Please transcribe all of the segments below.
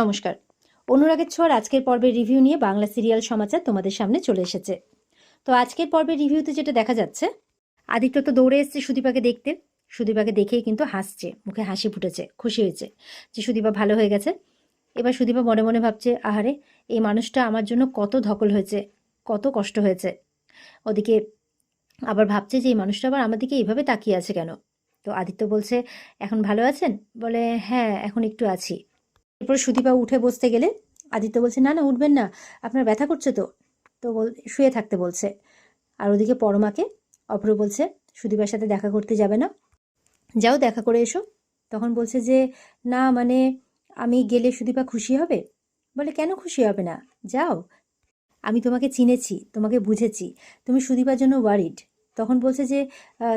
নমস্কার। অনুরাগের ছোঁয়ার আজকের পর্বের রিভিউ নিয়ে বাংলা সিরিয়াল সমাচার তোমাদের সামনে চলে এসেছে। তো আজকের পর্বের রিভিউতে যেটা দেখা যাচ্ছে, আদিত্য তো দৌড়ে এসছে সুদীপাকে দেখতে। সুদীপাকে দেখেই কিন্তু হাসছে, মুখে হাসি ফুটেছে, খুশি হয়েছে যে সুদীপা ভালো হয়ে গেছে। এবার সুদীপা মনে মনে ভাবছে, আহারে, এই মানুষটা আমার জন্য কত ধকল হয়েছে, কত কষ্ট হয়েছে। ওদিকে আবার ভাবছে যে এই মানুষটা আবার আমার দিকে এইভাবে তাকিয়ে আছে কেন? তো আদিত্য বলছে, এখন ভালো আছেন? বলে হ্যাঁ এখন একটু আছি। এরপর সুদীপা উঠে বসতে গেলে আদিত্য বলছে, না না, উঠবেন না, আপনার ব্যথা করছে তো। তো শুয়ে থাকতে বলছে। আর ওদিকে পরমাকে অপর বলছে, সুদীপার সাথে দেখা করতে যাবে না। যাও, দেখা করে এসো। তখন বলছে যে, না মানে আমি গেলে সুদীপা খুশি হবে? বলে, কেন খুশি হবে না? যাও। আমি তোমাকে চিনেছি, তোমাকে বুঝেছি, তুমি সুদীপার জন্য ওয়ারিড তখন বলছে যে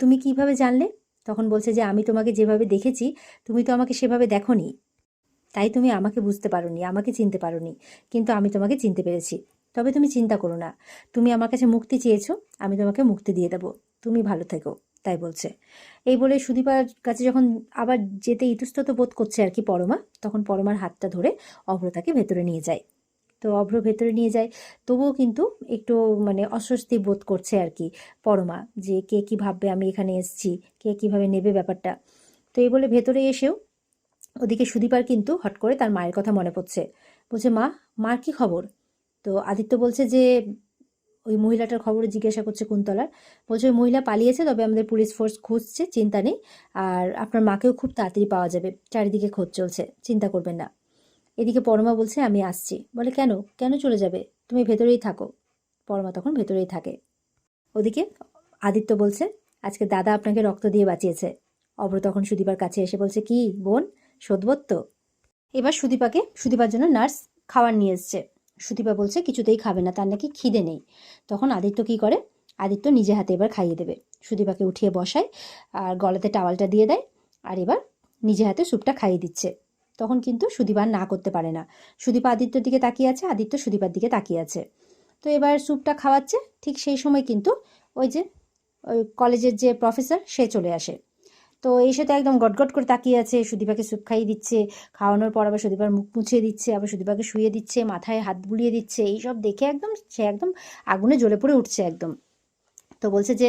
তুমি কীভাবে জানলে? তখন বলছে যে, আমি তোমাকে যেভাবে দেখেছি, তুমি তো আমাকে সেভাবে দেখোনি। তাই তুমি আমাকে বুঝতে পারোনি, আমাকে চিনতে পারোনি। কিন্তু আমি তোমাকে চিনতে পেরেছি। তবে তুমি চিন্তা করো না। তুমি আমার কাছে মুক্তি চেয়েছো, আমি তোমাকে মুক্তি দিয়ে দেবো। তুমি ভালো থেকো, তাই বলছে। এই বলে সুদীপার কাছে যখন আবার যেতে ইতস্তত বোধ করছে আর কি পরমা, তখন পরমার হাতটা ধরে অভ্র তাকে ভেতরে নিয়ে যায়। তো অভ্র ভেতরে নিয়ে যায়। তবুও কিন্তু একটু মানে অস্বস্তি বোধ করছে আর কি পরমা যে কে কী ভাববে আমি এখানে এসেছি, কে কীভাবে নেবে ব্যাপারটা। তো এই বলে ভেতরে এসেও ওদিকে সুদীপার কিন্তু হট করে তার মায়ের কথা মনে পড়ছে। বলছে, মা, মার কি খবর? তো আদিত্য বলছে যে, ওই মহিলাটার খবর জিজ্ঞাসা করছে কুন্তলার। বলছে, ওই মহিলা পালিয়েছে, তবে আমাদের পুলিশ ফোর্স খুঁজছে, চিন্তা নেই। আর আপনার মাকেও খুব তাড়াতাড়ি পাওয়া যাবে, চারিদিকে খোঁজ চলছে, চিন্তা করবেন না। এদিকে পরমা বলছে, আমি আসছি। বলে, কেন? কেন চলে যাবে? তুমি ভেতরেই থাকো। পরমা তখন ভেতরেই থাকে। ওদিকে আদিত্য বলছে, আজকে দাদা আপনাকে রক্ত দিয়ে বাঁচিয়েছে। অব্র তখন সুদীপার কাছে এসে বলছে, কি, বোন? শোধবোধ তো এবার সুদীপাকে, সুদীপার জন্য নার্স খাবার নিয়ে এসছে। সুদীপা বলছে, কিছুতেই খাবে না, তার নাকি খিদে নেই। তখন আদিত্য কি করে? আদিত্য নিজে হাতে এবার খাইয়ে দেবে। সুদীপাকে উঠিয়ে বসায় আর গলাতে টাওয়ালটা দিয়ে দেয় আর এবার নিজে হাতে স্যুপটা খাইয়ে দিচ্ছে। তখন কিন্তু সুদীপা না করতে পারে না। সুদীপা আদিত্যর দিকে তাকিয়ে আছে, আদিত্য সুদীপার দিকে তাকিয়ে আছে। তো এবার স্যুপটা খাওয়াচ্ছে, ঠিক সেই সময় কিন্তু ওই যে, ওই কলেজের যে প্রফেসর, সে চলে আসে। তো এই সাথে একদম গটগট করে তাকিয়ে আছে। সুদীপাকে স্যুপ খাইয়ে দিচ্ছে, খাওয়ানোর পর আবার সুদীপার মুখ মুছিয়ে দিচ্ছে, আবার সুদীপাকে শুয়ে দিচ্ছে, মাথায় হাত বুলিয়ে দিচ্ছে। এইসব দেখে একদম, সে একদম আগুনে জ্বলে পড়ে উঠছে একদম। তো বলছে যে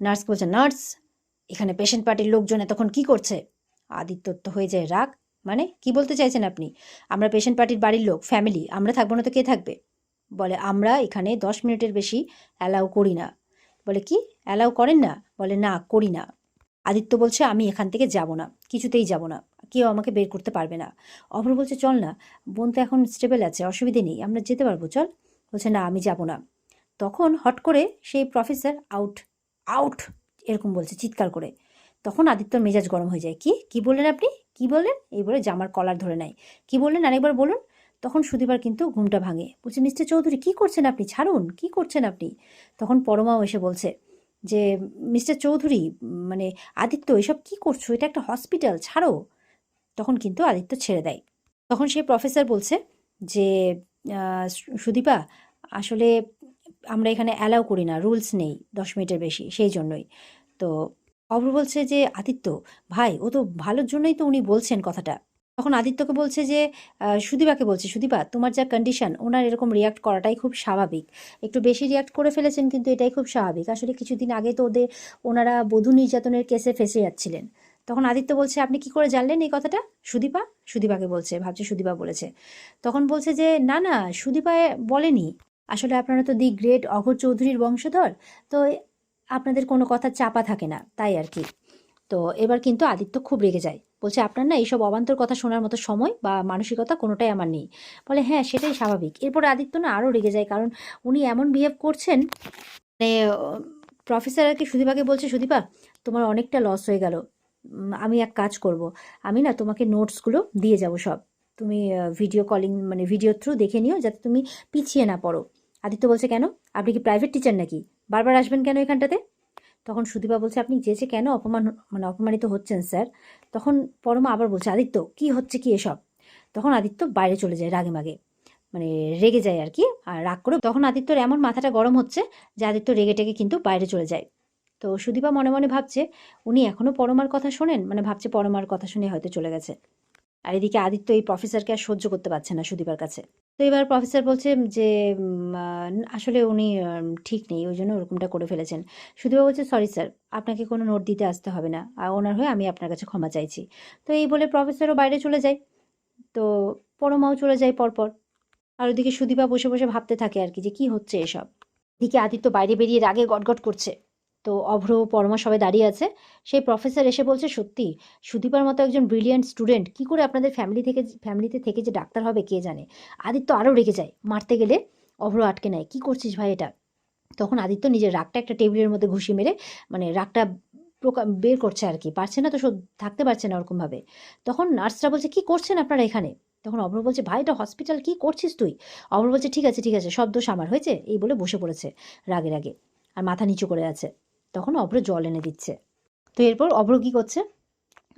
নার্সকে বলছে, নার্স, এখানে পেশেন্ট পার্টির লোকজন এতক্ষণ কি করছে? আদিত্যর তো হয়ে যায় রাগ। মানে কি বলতে চাইছেন আপনি? আমরা পেশেন্ট পার্টির বাড়ির লোক, ফ্যামিলি, আমরা থাকব না তো কে থাকবে? বলে, আমরা এখানে দশ মিনিটের বেশি অ্যালাউ করি না। বলে, কি? অ্যালাউ করেন না? বলে, না, করি না। আদিত্য বলছে, আমি এখান থেকে যাব না, কিছুতেই যাব না, কেউ আমাকে বের করতে পারবে না। অভ্র বলছে, চল না, বোন তো এখন স্টেবল আছে, অসুবিধে নেই, আমরা যেতে পারব, চল। বলছে, না, আমি যাব না। তখন হট করে সেই প্রফেসর আউট আউট এরকম বলছে, চিৎকার করে। তখন আদিত্যর মেজাজ গরম হয়ে যায়, কি কি বললেন আপনি? কি বললেন? এই বলে জামার কলার ধরে নেয়, কি বললেন? আরেকবার বলুন। তখন সুদীপার কিন্তু ঘুমটা ভাঙে, বলছে, মিস্টার চৌধুরী, কি করছেন আপনি? ছাড়ুন, কি করছেন আপনি? তখন পরমাও এসে বলছে যে, মিস্টার চৌধুরী মানে আদিত্য, এসব কি করছ? এটা একটা হসপিটাল, ছাড়ো। তখন কিন্তু আদিত্য ছেড়ে দেয়। তখন সেই প্রফেসর বলছে যে সুদীপা, আসলে আমরা এখানে অ্যালাউ করি না, রুলস নেই দশ মিনিটের বেশি, সেই জন্যই। তো অভ্র বলছে যে, আদিত্য, ভাই, ও তো ভালোর জন্যই তো উনি বলছেন কথাটা। তখন আদিত্যকে বলছে যে সুদীপাকে বলছে, সুদীপা, তোমার যা কন্ডিশন ওনার এরকম রিয়াক্ট করাটাই খুব স্বাভাবিক। একটু বেশি রিয়াক্ট করে ফেলেছেন কিন্তু এটাই খুব স্বাভাবিক। আসলে কিছুদিন আগে তো ওদের, ওনারা বধূ নির্যাতনের কেসে ফেসে যাচ্ছিলেন। তখন আদিত্য বলছে, আপনি কি করে জানলেন এই কথাটা? সুদীপা? সুদীপাকে বলছে, ভাবছে সুদীপা বলেছে। তখন বলছে যে, না না, সুদীপা বলেনি। আসলে আপনারা তো দি গ্রেট অঘর চৌধুরীর বংশধর, তো আপনাদের কোনো কথা চাপা থাকে না, তাই আর কি। তো এবার কিন্তু আদিত্য খুব রেগে যায়। বলছে, আপনার না এইসব অবান্তর কথা শোনার মতো সময় বা মানসিকতা কোনোটাই আমার নেই। বলে হ্যাঁ সেটাই স্বাভাবিক। এরপরে আদিত্য না আরও রেগে যায়, কারণ উনি এমন বিহেভ করছেন মানে প্রফেসর আর কি সুদীপাকে বলছে, সুদীপা, তোমার অনেকটা লস হয়ে গেল। আমি এক কাজ করব। আমি না তোমাকে নোটসগুলো দিয়ে যাব সব। তুমি ভিডিও কলিং মানে ভিডিও থ্রু দেখে নিও, যাতে তুমি পিছিয়ে না পড়ো। আদিত্য বলছে, কেন? আপনি কি প্রাইভেট টিচার নাকি? বারবার আসবেন কেন এখানটাতে? তখন সুদীপা বলছে, আপনি যেচে কেন অপমান মানে অপমানিত হচ্ছেন, স্যার? তখন পরমা আবার বলছে, আদিত্য, কি হচ্ছে কি এসব? তখন আদিত্য বাইরে চলে যায় রাগে মাগে মানে রেগে যায় আর কি, আর রাগ করে তখন আদিত্যর এমন মাথাটা গরম হচ্ছে যে আদিত্য রেগে টেগে কিন্তু বাইরে চলে যায়। তো সুদীপা মনে মনে ভাবছে, উনি এখনও পরমার কথা শোনেন? মানে ভাবছে পরমার কথা শুনে হয়তো চলে গেছে। আর এদিকে আদিত্য এই প্রফেসরকে আর সহ্য করতে পারছে না সুদীপার কাছে। তো এবার প্রফেসর বলছে যে আসলে উনি ঠিক নেই, ওই জন্য ওরকমটা করে ফেলেছেন। সুদীপা বলছে সরি স্যার আপনাকে কোনো নোট দিতে আসতে হবে না। ওনার হয়ে আমি আপনার কাছে ক্ষমা চাইছি। তো এই বলে প্রফেসরও বাইরে চলে যায়। তো পরমাও চলে যায় পরপর। আর ওদিকে সুদীপা বসে বসে ভাবতে থাকে আর কি যে, কি হচ্ছে এসব? এদিকে আদিত্য বাইরে বেরিয়ে রাগে গটগট করছে। তো অভ্র পরমা সবাই দাঁড়িয়ে আছে। সেই প্রফেসর এসে বলছে, সত্যি, সুদীপার মতো একজন ব্রিলিয়ান্ট স্টুডেন্ট কি করে আপনাদের ফ্যামিলি থেকে ফ্যামিলিতে থেকে যে ডাক্তার হবে কে জানে? আদিত্য আরও রেগে যায়, মারতে গেলে অভ্র আটকে নেয়। কি করছিস ভাই এটা? তখন আদিত্য নিজের রাগটা একটা টেবিলের মধ্যে ঘুষি মেরে মানে রাগটা বের করছে আর কি। পারছে না তো থাকতে পারছে না ওরকমভাবে তখন নার্সরা বলছে, কি করছেন আপনারা এখানে? তখন অভ্র বলছে, ভাই, এটা হসপিটাল কি করছিস তুই? অভ্র বলছে, ঠিক আছে ঠিক আছে, সব দোষ আমার, হয়েছে? এই বলে বসে পড়েছে রাগে রাগে, আর মাথা নিচু করে আছে। তখন অভ্র জল এনে দিচ্ছে। তো এরপর অভ্র কি করছে?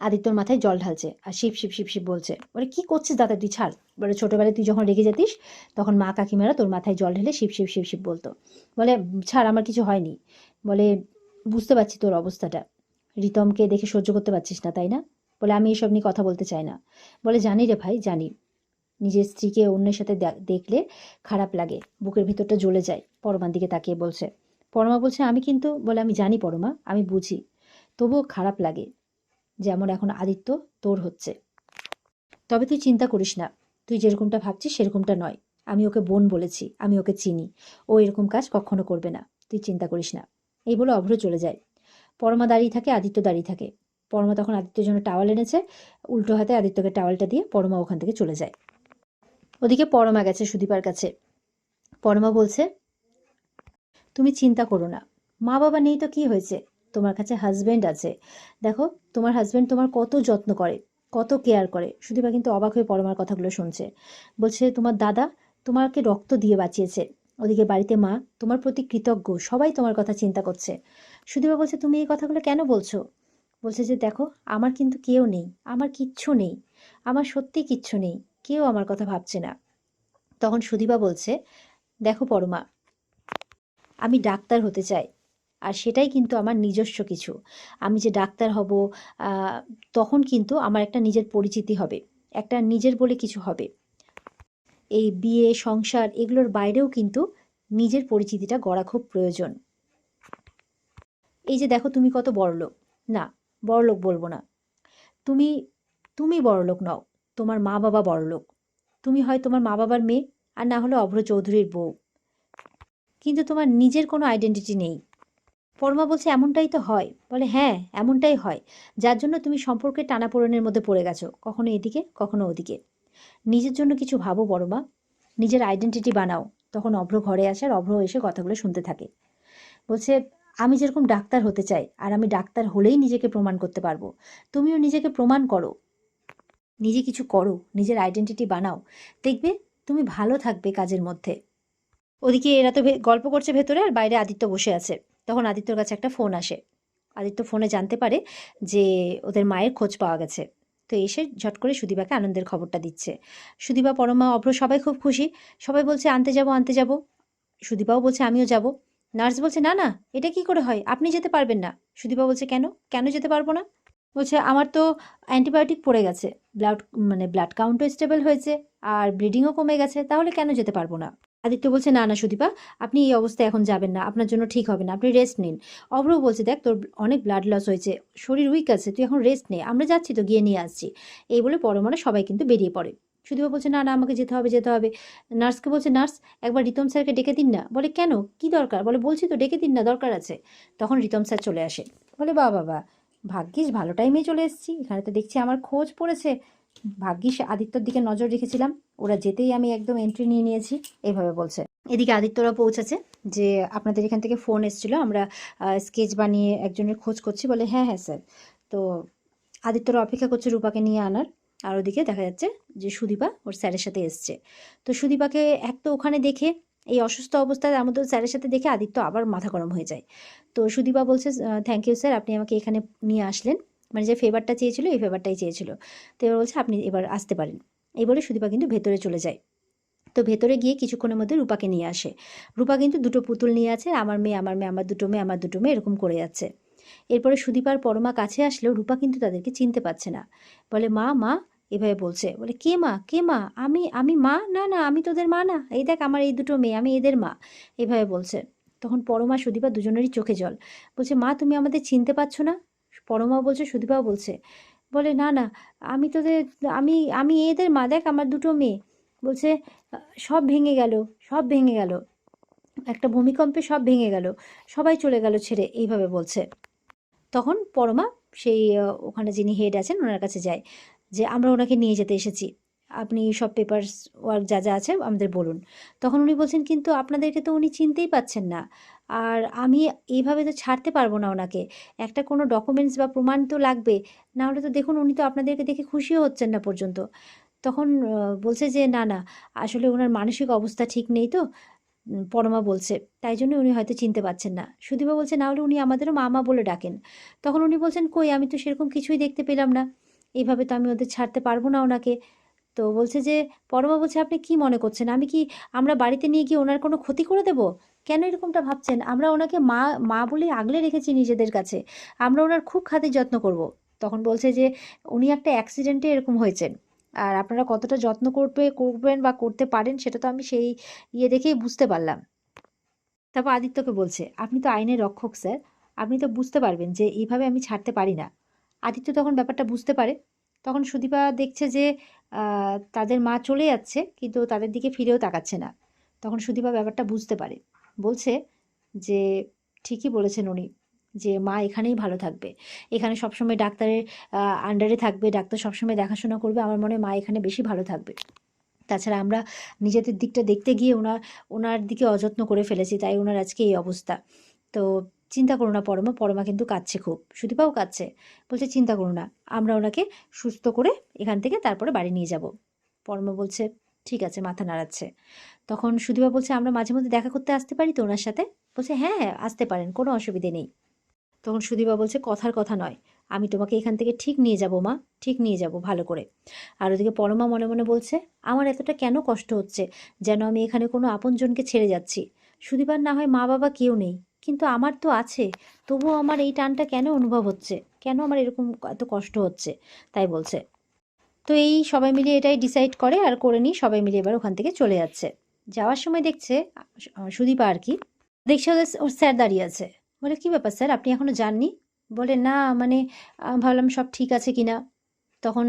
আদিত্যর মাথায় জল ঢালছে আর শিব শিব শিব শিব বলছে বলে কি করছিস দাদা তুই ছাড়। বলে, ছোটবেলায় তুই যখন রেগে যেতিস, তখন মা কাকিমারা তোর মাথায় জল ঢেলে শিব শিব শিব শিব বলতো। বলে, ছাড়, আমার কিছু হয়নি। বলে, বুঝতে পারছি তোর অবস্থাটা। রিতমকে দেখে সহ্য করতে পারছিস না, তাই না? বলে, আমি এসব নিয়ে কথা বলতে চাই না। বলে, জানি রে ভাই, জানি। নিজের স্ত্রীকে অন্যের সাথে দেখলে খারাপ লাগে, বুকের ভিতরটা জ্বলে যায়। পরমার দিকে তাকিয়ে বলছে পরমা বলছে, আমি কিন্তু বলে, আমি জানি পরমা, আমি বুঝি। তবুও খারাপ লাগে, যেমন এখন আদিত্য, তোর হচ্ছে। তবে তুই চিন্তা করিস না, তুই যেরকমটা ভাবছিস সেরকমটা নয়। আমি ওকে বোন বলেছি, আমি ওকে চিনি। ও এরকম কাজ কখনো করবে না, তুই চিন্তা করিস না। এই বলে অভ্র চলে যায়। পরমা দাঁড়িয়ে থাকে, আদিত্য দাঁড়িয়ে থাকে। পরমা তখন আদিত্যের জন্য টাওয়াল এনেছে, উল্টো হাতে আদিত্যকে টাওয়ালটা দিয়ে পরমা ওখান থেকে চলে যায়। ওদিকে পরমা গেছে সুদীপার কাছে। পরমা বলছে তুমি চিন্তা করো না। মা বাবা নেই তো কি হয়েছে? তোমার কাছে হাজব্যান্ড আছে। দেখো, তোমার হাজব্যান্ড তোমার কত যত্ন করে, কত কেয়ার করে। সুদীপা কিন্তু অবাক হয়ে পরমার কথাগুলো শুনছে। বলছে, তোমার দাদা তোমাকে রক্ত দিয়ে বাঁচিয়েছে। ওদিকে বাড়িতে মা, তোমার প্রতি কৃতজ্ঞ, সবাই তোমার কথা চিন্তা করছে। সুদীপা বলছে, তুমি এই কথাগুলো কেন বলছো? বলছে যে, দেখো, আমার কিন্তু কেউ নেই, আমার কিচ্ছু নেই, আমার সত্যি কিচ্ছু নেই, কেউ আমার কথা ভাবছে না। তখন সুদীপা বলছে, দেখো পরমা আমি ডাক্তার হতে চাই। আর সেটাই কিন্তু আমার নিজস্ব কিছু। আমি যে ডাক্তার হব তখন কিন্তু আমার একটা নিজের পরিচিতি হবে। একটা নিজের বলে কিছু হবে। এই বিয়ে, সংসার এগুলোর বাইরেও কিন্তু নিজের পরিচিতিটা গড়া খুব প্রয়োজন। এই যে দেখো তুমি কত বড়লোক। না, বড়লোক বলব না। তুমি তুমি বড়লোক নও, তোমার মা বাবা বড়লোক। তুমি হয় তোমার মা বাবার মেয়ে, আর না হলে অভ্র চৌধুরীর বউ। কিন্তু তোমার নিজের কোনো আইডেন্টিটি নেই। পরমা বলছে, এমনটাই তো হয়। বলে হ্যাঁ এমনটাই হয়। যার জন্য তুমি সম্পর্কে টানাপোড়েনের মধ্যে পড়ে গেছো, কখনো এদিকে, কখনো ওদিকে। নিজের জন্য কিছু ভাবো, পরমা। নিজের আইডেন্টিটি বানাও। তখন অভ্র ঘরে আসে আর অভ্র এসে কথাগুলো শুনতে থাকে। বলছে, আমি যেরকম ডাক্তার হতে চাই, আর আমি ডাক্তার হলেই নিজেকে প্রমাণ করতে পারব। তুমিও নিজেকে প্রমাণ করো। নিজে কিছু করো, নিজের আইডেন্টিটি বানাও। দেখবে, তুমি ভালো থাকবে কাজের মধ্যে। ওদিকে এরা তো গল্প করছে ভেতরে আর বাইরে আদিত্য বসে আছে। তখন আদিত্যর কাছে একটা ফোন আসে। আদিত্য ফোনে জানতে পারে যে ওদের মায়ের খোঁজ পাওয়া গেছে। তো এসে ঝট করে সুদীপাকে আনন্দের খবরটা দিচ্ছে। সুদীপা, পরমা, অভ্র সবাই খুব খুশি। সবাই বলছে, আনতে যাব আনতে যাব। সুদীপাও বলছে, আমিও যাব। নার্স বলছে, না না, এটা কি করে হয়? আপনি যেতে পারবেন না। সুদীপা বলছে, কেন? কেন যেতে পারব না? বলছে, আমার তো অ্যান্টিবায়োটিক পড়ে গেছে। ব্লাড মানে ব্লাড কাউন্টও স্টেবল হয়েছে আর ব্লিডিংও কমে গেছে। তাহলে কেন যেতে পারব না? আদিত্য বলছে, না না, সুদীপা, আপনি এই অবস্থায় এখন যাবেন না। আপনার জন্য ঠিক হবে না। আপনি রেস্ট নিন। অভ্রও বলছে, দেখ, তোর অনেক ব্লাড লস হয়েছে। শরীর উইক আছে, তুই এখন রেস্ট নে। আমরা যাচ্ছি তো, গিয়ে নিয়ে আসছি। এই বলে পরমানে সবাই কিন্তু বেরিয়ে পড়ে। সুদীপা বলছে, না না, আমাকে যেতে হবে যেতে হবে। নার্সকে বলছে, নার্স, একবার রিতম স্যারকে ডেকে দিন না। বলে, কেন? কি দরকার? বলে, বলছি তো, ডেকে দিন না, দরকার আছে। তখন রিতম স্যার চলে আসে। বলে বা বাবা, ভাগ্যিস ভালো টাইমে চলে এসেছি। এখানে তো দেখছি আমার খোঁজ পড়েছে। ভাগ্যিস আদিত্যর দিকে নজর রেখেছিলাম। ওরা যেতেই আমি একদম এন্ট্রি নিয়ে নিয়েছি, এইভাবে বলছে। এদিকে আদিত্যরা পৌঁছেছে যে আপনাদের এখান থেকে ফোন এসেছিল, আমরা স্কেচ বানিয়ে একজনের খোঁজ করছি বলে হ্যাঁ হ্যাঁ স্যার তো আদিত্যরা অপেক্ষা করছে রূপাকে নিয়ে আনার। আর ওদিকে দেখা যাচ্ছে যে সুদীপা ওর স্যারের সাথে এসছে। তো সুদীপাকে এক তো ওখানে দেখে, এই অসুস্থ অবস্থায় আমাদের স্যারের সাথে দেখে আদিত্য আবার মাথা গরম হয়ে যায়। তো সুদীপা বলছে থ্যাংক ইউ স্যার আপনি আমাকে এখানে নিয়ে আসলেন। মানে যে ফেভারটা চেয়েছিল, এই ফেভারটাই চেয়েছিল। তো এবার বলছে, আপনি এবার আসতে পারেন। এই বলে সুদীপা কিন্তু ভেতরে চলে যায়। তো ভেতরে গিয়ে কিছুক্ষণের মধ্যে রূপাকে নিয়ে আসে। রূপা কিন্তু দুটো পুতুল নিয়ে আছে, আমার মেয়ে আমার মেয়ে, আমার দুটো মেয়ে, আমার দুটো মেয়ে, এরকম করে যাচ্ছে। এরপরে সুদীপার পরমা কাছে আসলেও রূপা কিন্তু তাদেরকে চিনতে পারছে না। বলে, মা মা, এভাবে বলছে। বলে, কে মা কে মা? আমি আমি মা? না না, আমি তোদের মা না। এই দেখ, আমার এই দুটো মেয়ে, আমি এদের মা, এভাবে বলছে। তখন পরমা, সুদীপা দুজনেরই চোখে জল। বলছে, মা, তুমি আমাদের চিনতে পারছ না? পরমা বলছে সুধীপা বলছে, বলে, না না, আমি তোদের, আমি আমি এদের মা, দেখ, আমার দুটো মেয়ে। বলছে, সব ভেঙে গেল, সব ভেঙে গেল। একটা ভূমিকম্পে সব ভেঙে গেল, সবাই চলে গেল ছেড়ে, এইভাবে বলছে। তখন পরমা সেই ওখানে যিনি হেড আছেন, ওনার কাছে যায়, যে, আমরা ওনাকে নিয়ে যেতে এসেছি। আপনি সব পেপারস ওয়ার্ক যা যা আছে আমাদের বলুন। তখন উনি বলছেন, কিন্তু আপনাদেরকে তো উনি চিনতেই পাচ্ছেন না। আর আমি এইভাবে তো ছাড়তে পারব না ওনাকে। একটা কোনো ডকুমেন্টস বা প্রমাণ তো লাগবে। না হলে তো দেখুন উনি তো আপনাদেরকে দেখে খুশিও হচ্ছেন না পর্যন্ত। তখন বলছে যে, না না, আসলে ওনার মানসিক অবস্থা ঠিক নেই তো। পরমা বলছে, তাই জন্য উনি হয়তো চিনতে পারছেন না। সুদীপা বলছে, না হলে উনি আমাদেরও মামা বলে ডাকেন। তখন উনি বলছেন, কই, আমি তো সেরকম কিছুই দেখতে পেলাম না। এইভাবে তো আমি ওদের ছাড়তে পারব না ওনাকে। তো বলছে যে, পরমা বলছে, আপনি কি মনে করছেন? আমি কি আমরা বাড়িতে নিয়ে গিয়ে ওনার কোনো ক্ষতি করে দেব? কেন এরকমটা ভাবছেন? আমরা ওনাকে মা মা বলে আগলে রেখেছি নিজেদের কাছে। আমরা ওনার খুব খাতির যত্ন করব। তখন বলছে যে, উনি একটা অ্যাক্সিডেন্টে এরকম হয়েছেন। আর আপনারা কতটা যত্ন করবে, করবেন বা করতে পারেন, সেটা তো আমি সেই ইয়ে দেখেই বুঝতে পারলাম। তারপর আদিত্যকে বলছে, আপনি তো আইনের রক্ষক, স্যার। আপনি তো বুঝতে পারবেন যে, এইভাবে আমি ছাড়তে পারি না। আদিত্য তখন ব্যাপারটা বুঝতে পারে। তখন সুদীপা দেখছে যে তাদের মা চলে যাচ্ছে, কিন্তু তাদের দিকে ফিরেও তাকাচ্ছে না। তখন সুদীপা ব্যাপারটা বুঝতে পারে। বলছে যে, ঠিকই বলেছেন উনি যে, মা এখানেই ভালো থাকবে। এখানে সবসময় ডাক্তারের আন্ডারে থাকবে, ডাক্তার সবসময় দেখাশোনা করবে। আমার মনে হয় মা এখানে বেশি ভালো থাকবে। তাছাড়া আমরা নিজেদের দিকটা দেখতে গিয়ে ওনার ওনার দিকে অযত্ন করে ফেলেছি, তাই ওনার আজকে এই অবস্থা। তো চিন্তা করো না পরমা পরমা কিন্তু কাঁদছে খুব। সুদীপাও কাঁদছে? বলছে, চিন্তা করো না, আমরা ওনাকে সুস্থ করে এখান থেকে তারপরে বাড়ি নিয়ে যাব। পরমা বলছে, ঠিক আছে, মাথা নাড়াচ্ছে। তখন সুদীপা বলছে, আমরা মাঝে মধ্যে দেখা করতে আসতে পারি তো ওনার সাথে? বলছে হ্যাঁ হ্যাঁ আসতে পারেন, কোনো অসুবিধে নেই। তখন সুদীপা বলছে, কথার কথা নয়, আমি তোমাকে এখান থেকে ঠিক নিয়ে যাব মা, ঠিক নিয়ে যাব ভালো করে। আর ওদিকে পরমা মনে মনে বলছে, আমার এতটা কেন কষ্ট হচ্ছে, যেন আমি এখানে কোনো আপনজনকে ছেড়ে যাচ্ছি? সুদীপার না হয় মা বাবা কেউ নেই। কিন্তু আমার তো আছে। তবুও আমার এই টানটা কেন অনুভব হচ্ছে? কেন আমার এরকম এত কষ্ট হচ্ছে? তাই বলছে। তো এই সবাই মিলে এটাই ডিসাইড করে আর করে নিই সবাই মিলে এবার ওখান থেকে চলে যাচ্ছে। যাওয়ার সময় দেখছে সুদীপা আর কি, দেখছে ওদের ওর স্যার দাঁড়িয়ে আছে। বলে, কি ব্যাপার স্যার, আপনি এখনও যাননি? বলে, না মানে ভাবলাম সব ঠিক আছে কিনা। তখন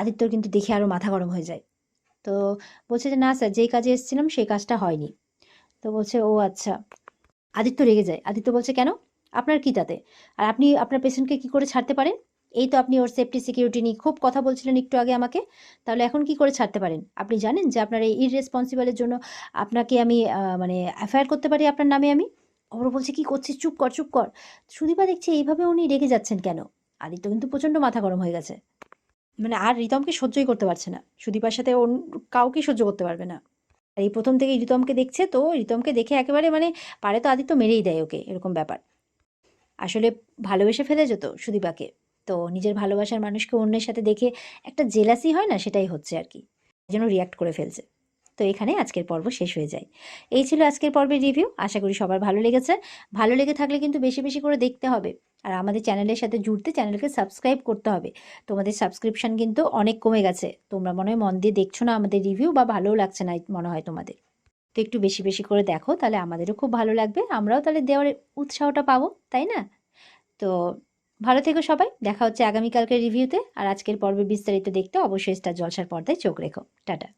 আদিত্যর কিন্তু দেখে আরও মাথা গরম হয়ে যায়। তো বলছে যে, না স্যার, যেই কাজে এসেছিলাম, সেই কাজটা হয়নি। তো বলছে, ও আচ্ছা। আদিত্য রেগে যায়। আদিত্য বলছে, কেন? আপনার কি তাতে? আর আপনি আপনার পেশেন্টকে কি করে ছাড়তে পারেন? এই তো আপনি ওর সেফটি সিকিউরিটি নিয়ে খুব কথা বলছিলেন একটু আগে আমাকে। তাহলে এখন কি করে ছাড়তে পারেন? আপনি জানেন যে আপনার এই ইররেসপন্সিবলের জন্য আপনাকে আমি মানে এফআইআর করতে পারি আপনার নামে আমি? ওর বলছে, কি করছিস? চুপ কর চুপ কর। সুদীপা দেখছে এইভাবে উনি রেগে যাচ্ছেন কেন? আদিত্য কিন্তু প্রচণ্ড মাথা গরম হয়ে গেছে। মানে আর রিতমকে সহ্যই করতে পারছে না। সুদীপার সাথে অন্য কাউকেই সহ্য করতে পারবে না। আর এই প্রথম থেকে রিতমকে দেখছে তো রিতমকে দেখে একেবারে মানে পারে তো আদিত্য মেরেই দেয় ওকে, এরকম ব্যাপার। আসলে ভালোবেসে ফেলে যেত সুদীপাকে। তো নিজের ভালোবাসার মানুষকে অন্যের সাথে দেখে একটা জেলাসি হয় না সেটাই হচ্ছে আর কি। যেন রিয়াক্ট করে ফেলছে। তো এখানে আজকের পর্ব শেষ হয়ে যায়। এই ছিল আজকের পর্বের রিভিউ আশা করি সবার ভালো লেগেছে। ভালো লেগে থাকলে কিন্তু বেশি বেশি করে দেখতে হবে। আর আমাদের চ্যানেলের সাথে জুড়তে চ্যানেলকে সাবস্ক্রাইব করতে হবে। তোমাদের সাবস্ক্রিপশন কিন্তু অনেক কমে গেছে। তোমরা মনে হয় মন দিয়ে দেখছ না আমাদের রিভিউ বা ভালোও লাগছে না মনে হয় তোমাদের। তো একটু বেশি বেশি করে দেখো, তাহলে আমাদেরও খুব ভালো লাগবে। আমরাও তাহলে দেওয়ার উৎসাহটা পাবো, তাই না? তো ভালো থেকো সবাই। দেখা হচ্ছে আগামীকালকের রিভিউতে আর আজকের পর্বে বিস্তারিত দেখতে অবশ্যই স্টার জলসার পর্দায় চোখ রেখো। টাটা।